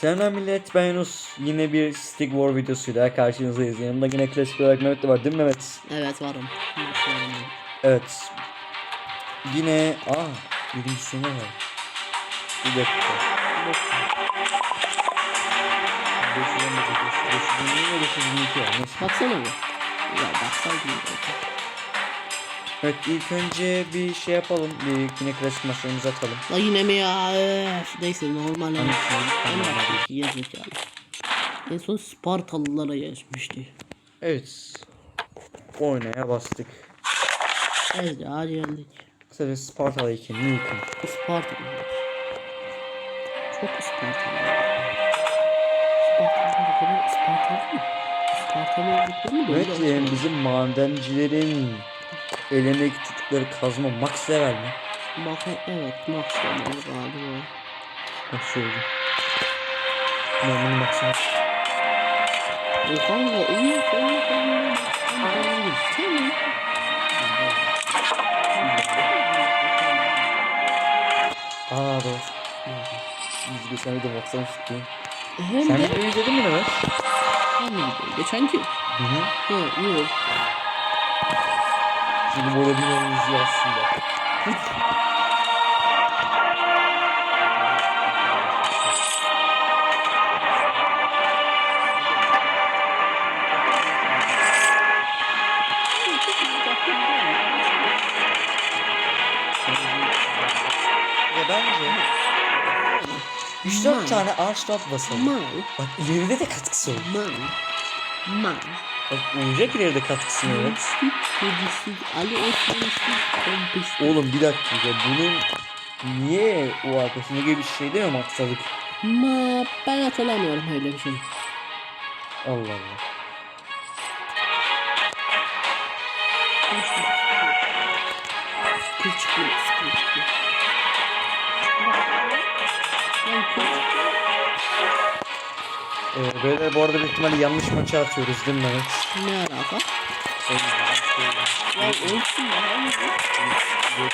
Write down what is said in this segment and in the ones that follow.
Selam millet ben Yunus. Yine bir Stick War videosuyla karşınızdayız. Yanımda yine klasik olarak Mehmet de var değil mi Mehmet? Evet varım. Evet. Yine... Aa birinci sene var. Bir dakika. 522 522 var. Neyse. Baksana bir. Ya baksaydın zaten. Evet ilk önce bir şey yapalım. Bir yine klasik maçlarımızı atalım. La yine mi ya? Öf. Neyse normal. Baştaki gerizekalı. En son Spartalılara geçmişti. Evet. Oynaya bastık. Evet ya geldik. Kısaca Spartalı 2 Newton. Spartalı. Çok Spartalı. Spartalı Spartalı mı? Spartalı oldukları mı? Evet yani bizim madencilerin elindeki tuttukları kazma max level mi? Bakın evet Max olmalı galiba. Nasıl oldu? Ben bunu max O kanka iyi Aa doğru. Biz geçen video baksamıştık ya. Hem Sen de videoyu izledin mi Mehmet? Hangi video? Geçenki. Hı hı. Ha iyi. Bir yolu izliyor aslında. Ve bence 3-4 Man. tane ağaç. Man. Bak ileride de katkısı olur. Man. Man. Olacak ileride katkısı evet. Ali. Oğlum bir dakika bunun niye o arkasında gibi bir şey değil mi maksadık? Ma ben hatırlamıyorum öyle bir şey. Allah Allah. Kılçıklı, kılçıklı. Ben kılçıklı. Ee, böyle bu arada büyük ihtimalle yanlış maça atıyoruz değil mi Mehmet? Ne alaka? Şey- Ya olsun ya. hani bu- yok.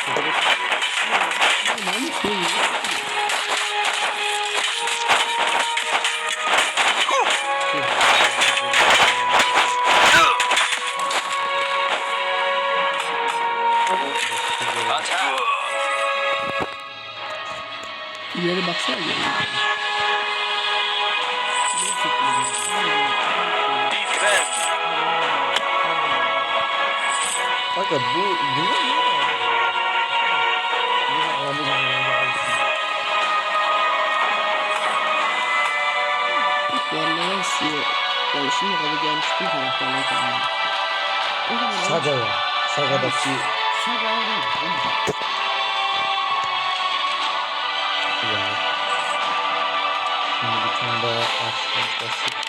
İleri baksana Kanka bu? Valencia. Ben şimdi kadar gelmiştim taraftarlar Saga ya. Saga'daki Saga ya. Şimdi bir tane daha açtım basıp.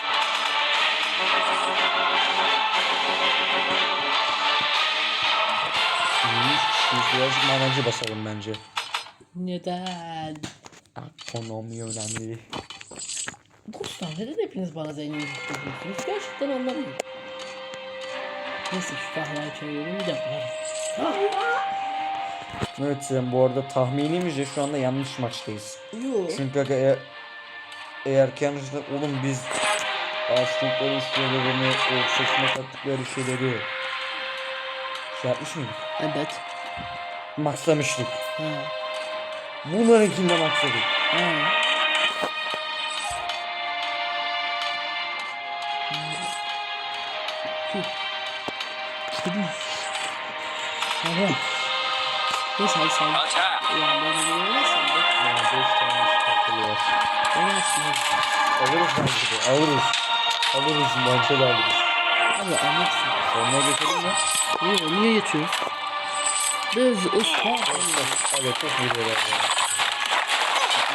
Biz birazcık madenci basalım bence. Neden? Ekonomi önemli. Dostlar neden hepiniz bana zenginlik diyorsunuz? Gerçekten anlamıyorum. Neyse şu tahtayı çevirelim bir dakika. Evet sen bu arada tahminimizce şu anda yanlış maçtayız. Yok. Çünkü aga eğer, eğer yanlışlıkla oğlum biz ağaçlıkları şeylerini o saçma sattıkları şeyleri şey yapmış mıydık? Evet. Maxlamıştık. Ha. Bunlarınkinde maxladık. Ha. Kedi. Tamam. Neyse hadi sen. Ulan ben bunu oynasam da. Ya 5 tane çıkartılıyor. Oynarsın hadi. Alırız bence de alırız. Alırız bence de alırız. Hadi anlatsın. Sonuna geçelim mi? Niye, niye geçiyoruz? Biz usta. Evet çok güzel ya.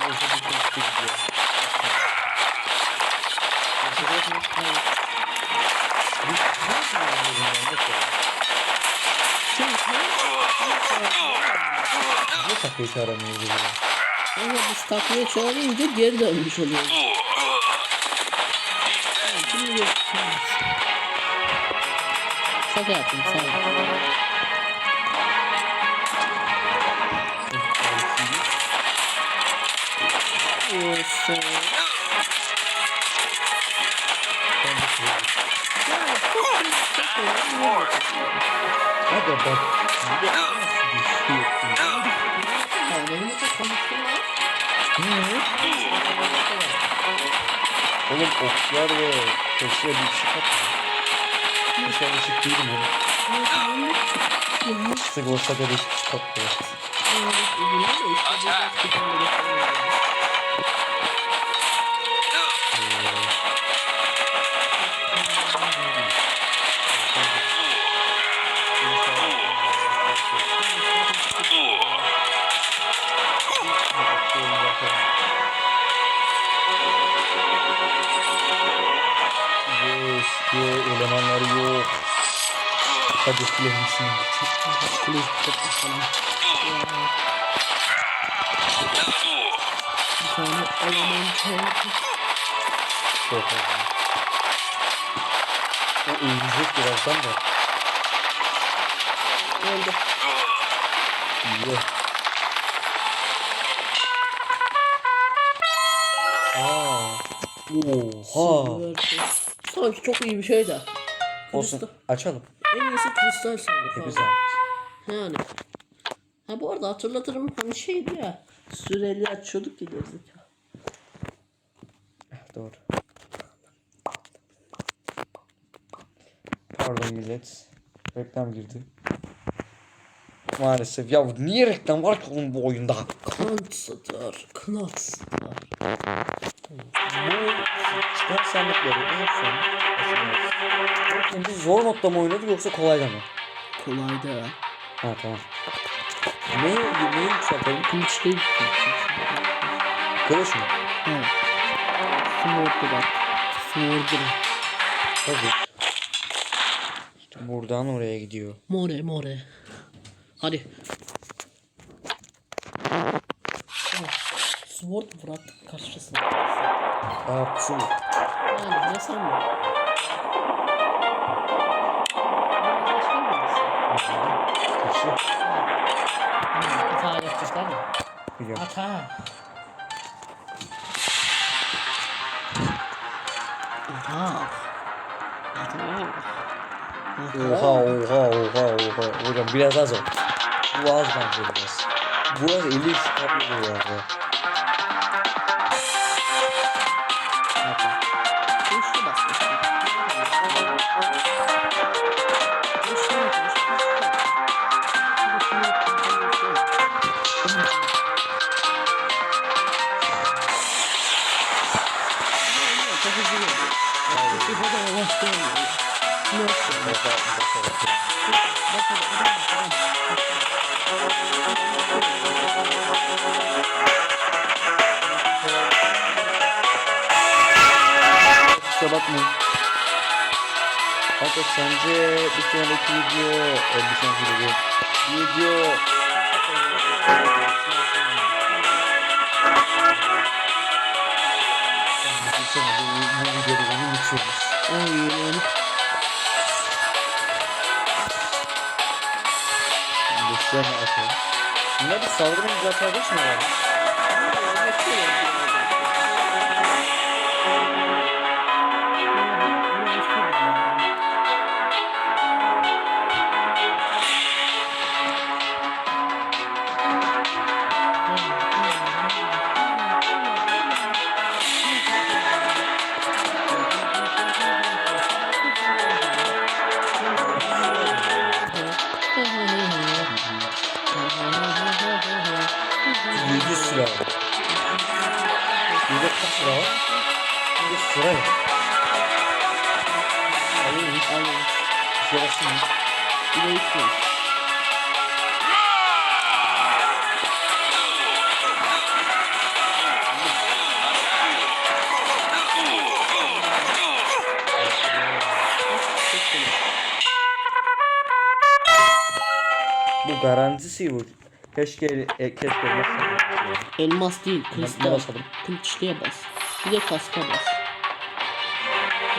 De bir çok gidiyor. Ne takıyı çağıramıyoruz ya? Ama biz takviye çağırınca geri dönmüş oluyoruz. Şaka yaptım sana. diyorsun? Yani çok bir şey yok. Hadi bak. Kendinize konuştun mu? Oğlum oklar ve köşeye bir şey ışık atma. Dışarı ışık değilim oğlum. Sigorta da ışık atma. Evet, ilgilenme. İşte bu ışık şey atma. Yo, elemanları yok. Hadi kullanmışsın. Kılıç çok bakalım. Bir tane. Çok fazla. O ölecek birazdan da. Öldü. İyi. Aa. Oha. Süper. Sanki çok iyi bir şey de. Olsun. Kristal- Açalım. En iyisi kristal sandık. Abi. güzel. Yani. Ha bu arada hatırlatırım hani şeydi ya. Süreli açıyorduk ya. Doğru. Pardon millet. Reklam girdi. Maalesef. Ya niye reklam var ki oğlum bu oyunda? Kant satar. Kant satar. Bu çıkan sandıkları en son aslında- Şimdi zor modda mı oynadık yoksa kolayda mı? Kolaydı ha. Ha tamam. Ne, neyi yükseltelim? Kılıç değil. Kılıç mı? Evet. Sword'u bak. Hazır. İşte buradan oraya gidiyor. More more. Hadi. Sword mu Fırat pusu. Yani ne? Kaçlı. Hata yapacaklar mı? Biliyorum. Hata. Hata. Oha oha oha oha. Hocam biraz az o. Bu az bence biraz. Bu az 50 çıkartma bu ya. Bakmayın. Kanka sence bir sonraki video, e, bir sonraki video, video. Bunlar bir saldırı mücadele geçmiyor abi. Bu. Keşke e, keşke elmas Elmas değil, kristal. basalım? Kılıçlıya bas. Bir de kaska bas.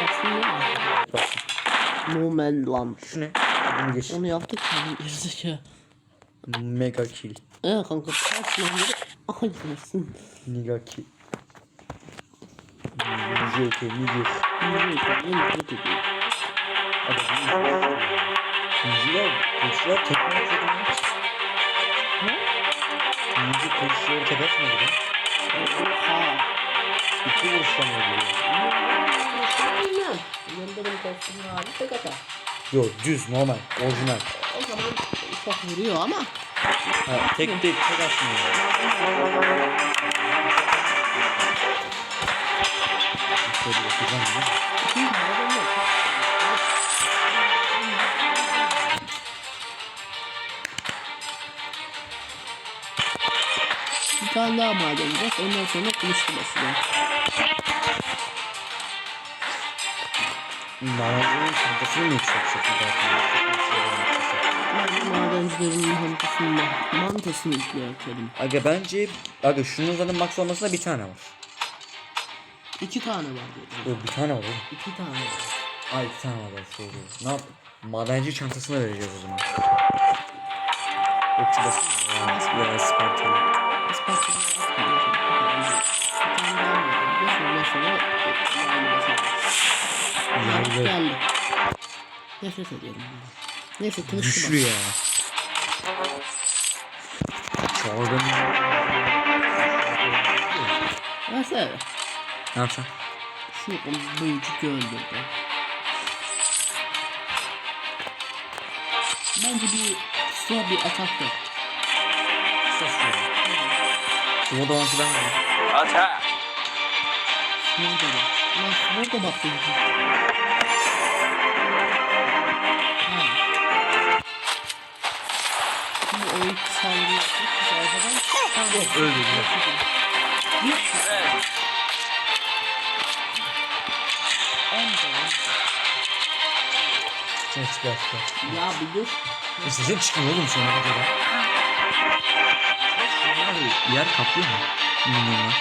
Aslında Baksın. No Man Land. Şu ne? Bunu geç. Onu yaptık yani gerizekalı. Mega kill. Evet kanka kaç lan. Aynısın. Mega kill. JK, Mega. Yürü, yürü, yürü, yürü. Yüzüler, koşular tekme atıyordu mu? Ne? Yüzü koşuları tek atmadı mı? Ha. İki vuruştan öldürüyor. Bilmem. Yıldırım kostümü abi tek atar. Yok düz normal orijinal. O zaman çok vuruyor ama. Ha, tek değil tek atmıyor. Şöyle bakacağım ya. Bir tane daha maden var. Ondan sonra kılıçlı basacağım. Mağazanın çantasını mı daha? Ben madencilerin mantasını, mantasını yükleyelim. Aga bence Aga şunun zaten max olmasında bir tane var. İki tane var diyorum. Yok bir tane var oğlum. İki tane var. Ay bir tane var söylüyorum. Ne yap? Madenci çantasına vereceğiz o zaman. Okçu basın mı? Ya, ya Spartalı. Yaylı. geldi. Nefret ediyorum. Neyse kılıçlı Güçlü ya. Çorbanın... Mesela Ne yapacaksın? şu büyücük öldürdü. Bence bir kısa bir atak yap. Kısa sürüyor. Sumo da onsu ben de. Attack! Nerede bak? Lan nerede bak. Ha. Şimdi o ilk saldırı yaptık. Biz arkadan Tamam. öldü, öldü. Bir Defend! Amca. Çıkar çıkar çıkar. Ya bir dur. İsteyecek çıkmıyor oğlum sonra bir kere. Abi yer kaplıyor mu? Milyonlar.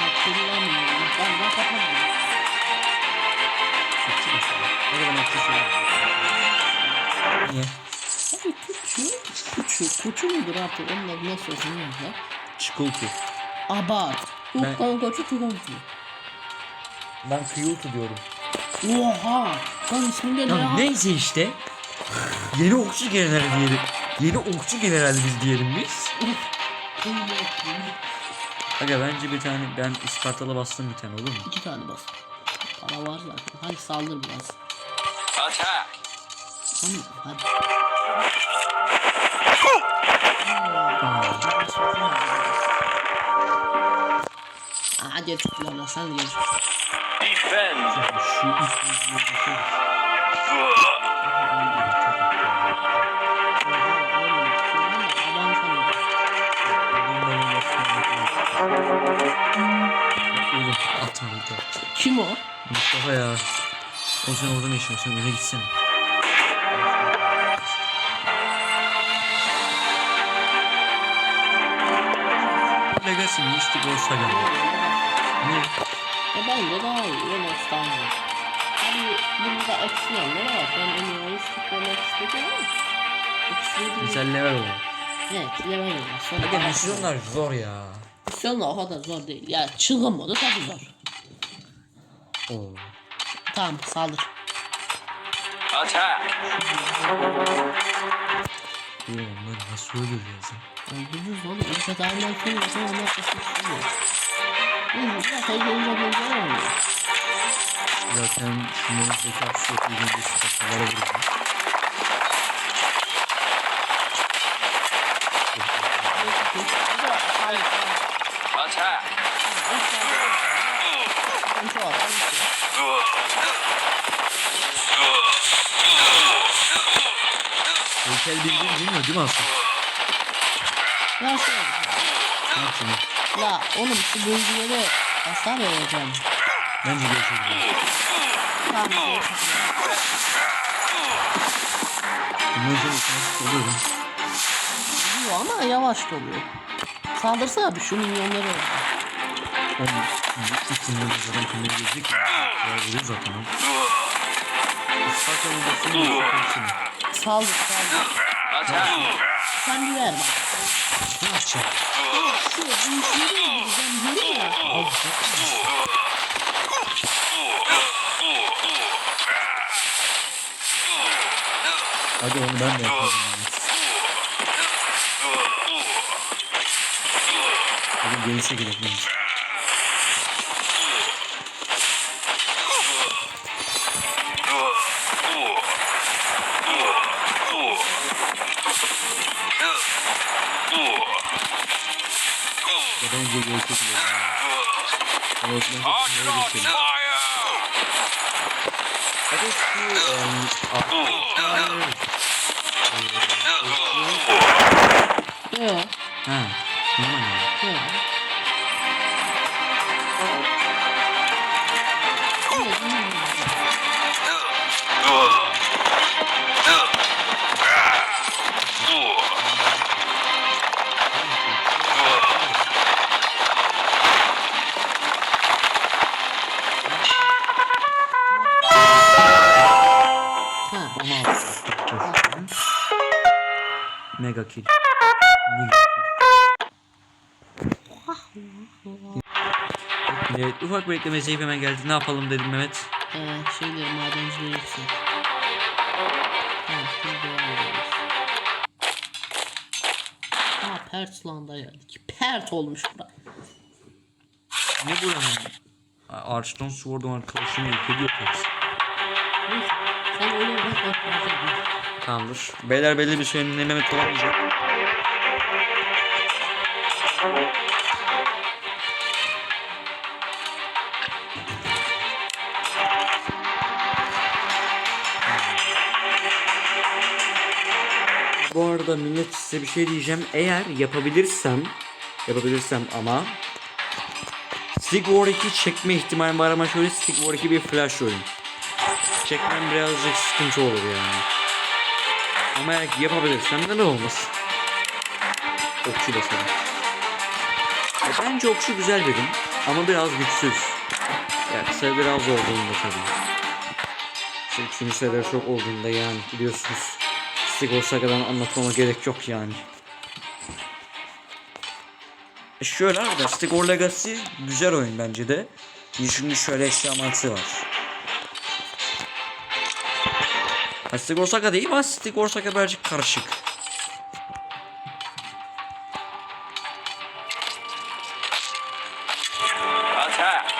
Hatırlamıyorum. Ben ben kapamadım. Çıktı mesela. Ne kadar maksis Niye? Abi kuçu, kuçu, kuçu mudur artık onun adı nasıl olsun ya? Çikolata. Abart. Ben- kuçu çikolata. Ben kıyıltı diyorum. Oha! Lan isminde ne Ya neyse işte. Yeni okçu general diyelim. Yeni okçu general biz diyelim biz. Aga bence bir tane ben Ispartalı bastım bir tane olur mu? İki tane bas. Para var zaten. Hadi saldır biraz. Attack! Tamam hadi. Aa gel tutuyorlar sen de gel. Ben. Kim o? Mustafa ya. O sen orada ne işin var? Sen öne gitsene. Legacy mi? İşte Ghost Saga mı? E bence daha iyi. Yine İstanbul. Abi bunda eksi yanları var. Ben en iyi oyun sıkmamak istedim ama. Mesela level olur. Evet, level var. Sonra Aga misyonlar zor ya. Misyonlar o kadar zor değil. Ya çılgın modu tabii zor. Oo. Tamam saldır. Attack! Oğlum lan nasıl ölür ya? Öldürürüz oğlum. İlk sonra sen ona kesin istiyor. Neyse biraz şey gelince benzer oluyor. Zaten şunların zekası yok. İlginci sıkıntılara vuruyor. Attack! Var. Heykel bildiğin bilmiyor değil mi aslında? Ya şey, Ya oğlum şu bölgelere hasar vereceğim. Bence görüşelim. Tamam. görüşürüz. Oluyor? Oluyor ama yavaş doluyor. Saldırsana bir şu milyonları öldür. Oğlum bu üç milyon zaten kendine gelecek ya. Ya vuruyor zaten. Isparta'nın basını yükseltsin. Saldır saldır. Sen bir ver bak. Ne yapacağım? Şu büyükleri öldüreceğim diyorum ya. Hadi onu ben de yapalım. Hadi gelişe gidelim. Fire! Hadi şu em, a- Ya. Ha, normal. Ha. Mega kill. Evet, ufak bir ekleme zayıf hemen geldi. Ne yapalım dedim Mehmet. Ee, şeyleri madencileri yüksek. Ha Pertland'a geldik. Pert olmuş bura. Ne bu yani? Archstone Sword var kılıçını yıkıyor Tex. Neyse, Sen öyle bırak bak bak. Tamamdır. Beyler belli bir sürenin Mehmet olamayacak. Bu arada millet size bir şey diyeceğim. Eğer yapabilirsem, yapabilirsem ama Stick War 2 çekme ihtimalim var ama şöyle Stick War 2 bir flash oyun. Çekmem birazcık sıkıntı olur yani. Ama eğer yapabilirsem neden olmasın? Okçu basalım. E, bence okçu güzel birim ama biraz güçsüz. Yani sayı biraz olduğunda tabii. İşte üçüncü çok olduğunda yani biliyorsunuz. Stig Osaka'dan anlatmama gerek yok yani. E şöyle arkadaşlar Stig Legacy güzel oyun bence de. Şimdi şöyle eşya mantığı var. Ha, Stig Osaka değil ama Stig Osaka birazcık karışık. Attack!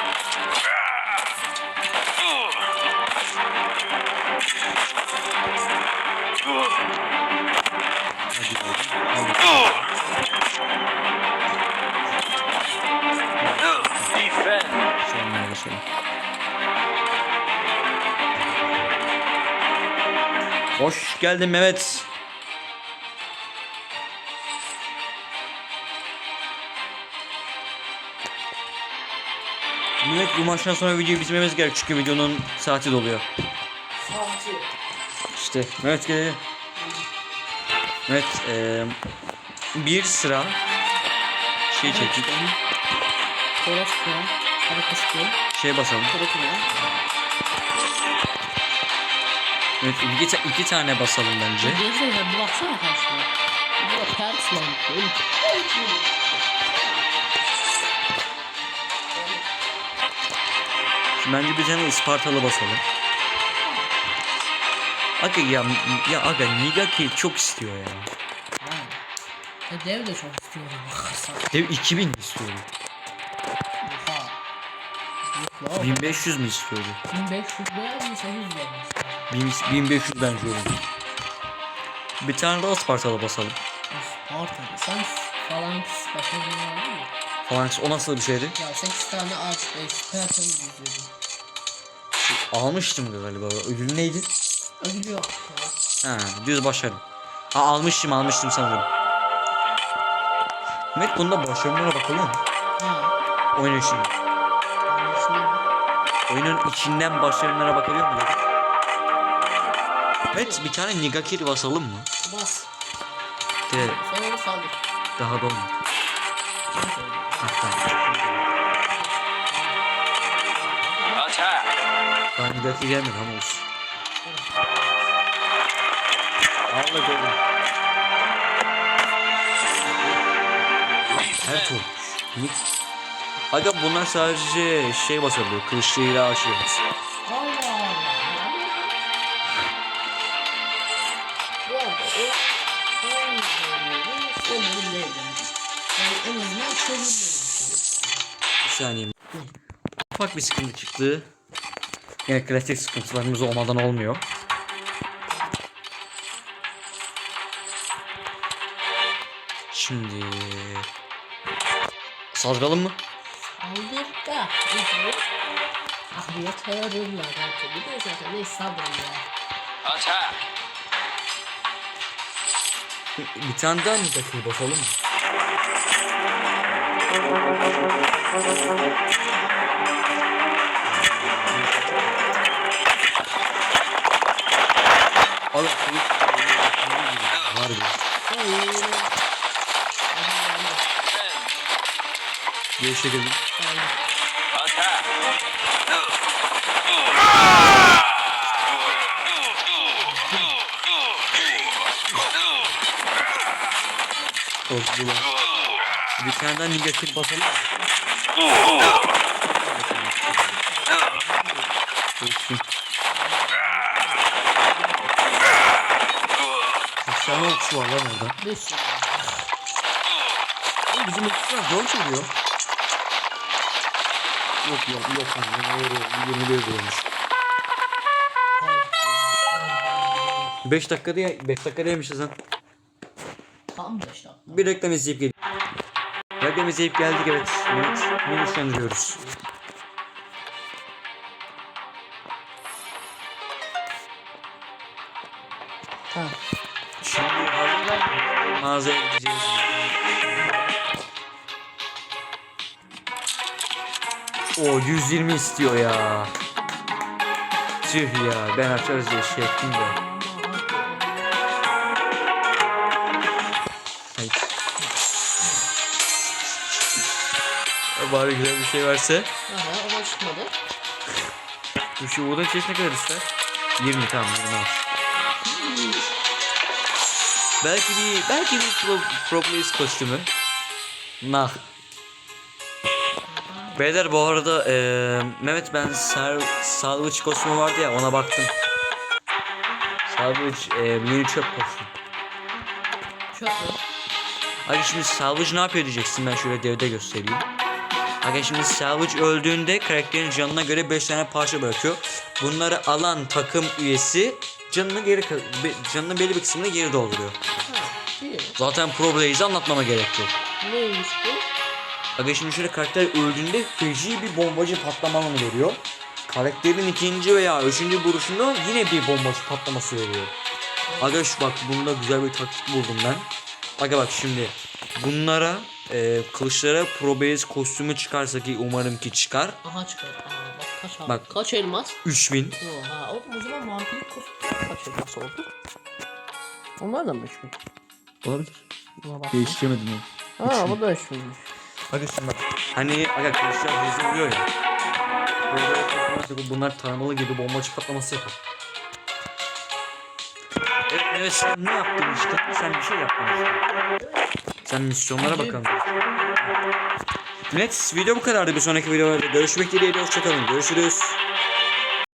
Hoş geldin Mehmet. Mehmet bu maçtan sonra videoyu bitirmemiz gerek çünkü videonun saati doluyor. Saati. İşte Mehmet gel. Mehmet eee, bir sıra şey çektik. Karakas kıran. Şey basalım. Kara. Evet iki, ta- iki tane basalım bence. Gözde ya bir baksana karşıya. Bu da Pertland. Oğlum. Bence bir tane Ispartalı basalım. Aga ya, ya aga Nigaki çok istiyor ya. Ha. Ya dev de çok istiyorum. Bakarsan. Dev 2000 mi istiyordu? Oha. Yok la. 1500 mi istiyordu? 1500 veya 1800 vermiş. 1000 1500 bence. Bir tane daha Ispartalı basalım. Sparta. Sen falan başka bir var mı? Phalanx o nasıl bir şeydi? Ya 8 tane art Sparta'yı izliyordum. Almıştım galiba. Ödül neydi? Ödül yok. Ha, düz başarı. Ha almıştım almıştım sanırım. Mehmet bunda başarılara bakalım. Ha. Oyun içinde. Oyunun içinden başarılara bakabiliyor mu? dedim? Mehmet bir tane Nigakiri basalım mı? Bas. De, Sonra onu saldır. daha da olmadı. Ben söyleyeyim. Ha, tamam. Attack! Daha Nigakiri gelmedi ama olsun. Anladık oğlum. Her tur. Aga bunlar sadece şey basabiliyor. Kılıçlıyla aşırı bas. Saniye. Ufak bir sıkıntı çıktı. Yine klasik sıkıntılarımız olmadan olmuyor. Şimdi salgalım mı? Aldır da. İnsanı ahliye çağırırlar belki. Bir de zaten ne sabır ya. Attack! Bir tane daha mı dakika basalım mı? Al Harbi. Attack! Korktular. Bir tane daha negatif basalım. Kaç tane okçu var lan orada? Bir sürü. Oğlum bizim okçular zor çalıyor. Yok yok yok lan. Doğru. 21 olmuş. 5 dakikada ya 5 dakikada yemişiz lan. Tam 5 dakika. Bir reklam izleyip geldik. İzleyip geldik evet. Evet. Bunu nişanlıyoruz. Tamam. Şimdi. Mağazaya gideceğiz. O 120 istiyor ya. Tüh ya ben açarız diye şey ettim de. Bari güzel bir şey verse. Aha o da çıkmadı. Bu şu odanın içerisine kadar ister? 20 tamam 20 al. Belki bir belki bir pro, pro kostümü. Nah. Beyler bu arada eee Mehmet ben Sar Salvage kostümü vardı ya ona baktım. Salvage eee yeni çöp kostüm. Çok mu? Hadi şimdi Salvage ne yapıyor diyeceksin ben şöyle devde göstereyim. Şimdi Salvage öldüğünde karakterin canına göre 5 tane parça bırakıyor. Bunları alan takım üyesi canını geri canının belli bir kısmını geri dolduruyor. Ha. Zaten Pro Blaze'i anlatmama gerek yok. Neymiş bu? Şimdi şöyle karakter öldüğünde feci bir bombacı patlama alanı veriyor. Karakterin ikinci veya üçüncü vuruşunda yine bir bombacı patlaması veriyor. Şu bak bunda güzel bir taktik buldum ben. Aga bak şimdi bunlara e, kılıçlara Pro Blaze kostümü çıkarsa ki umarım ki çıkar. Aha çıkar. Aa bak kaç aldı? Bak. Kaç elmas? 3000. Oha oğlum o zaman vampirik kostüm kaç elmas oldu? Onlar da mı 3000? Olabilir. Buna bak. Değiştiremedim onu. Ha bu da 3000'miş. Aga şimdi bak. Hani aga kılıçlar hızlı vuruyor ya. Bunlar taramalı gibi bombacı patlaması yapar. Evet, evet sen ne yaptın işte? Sen bir şey yaptın işte. Sen misyonlara bakalım. Millet video bu kadardı. Bir sonraki videolarda görüşmek dileğiyle. Hoşçakalın. Görüşürüz.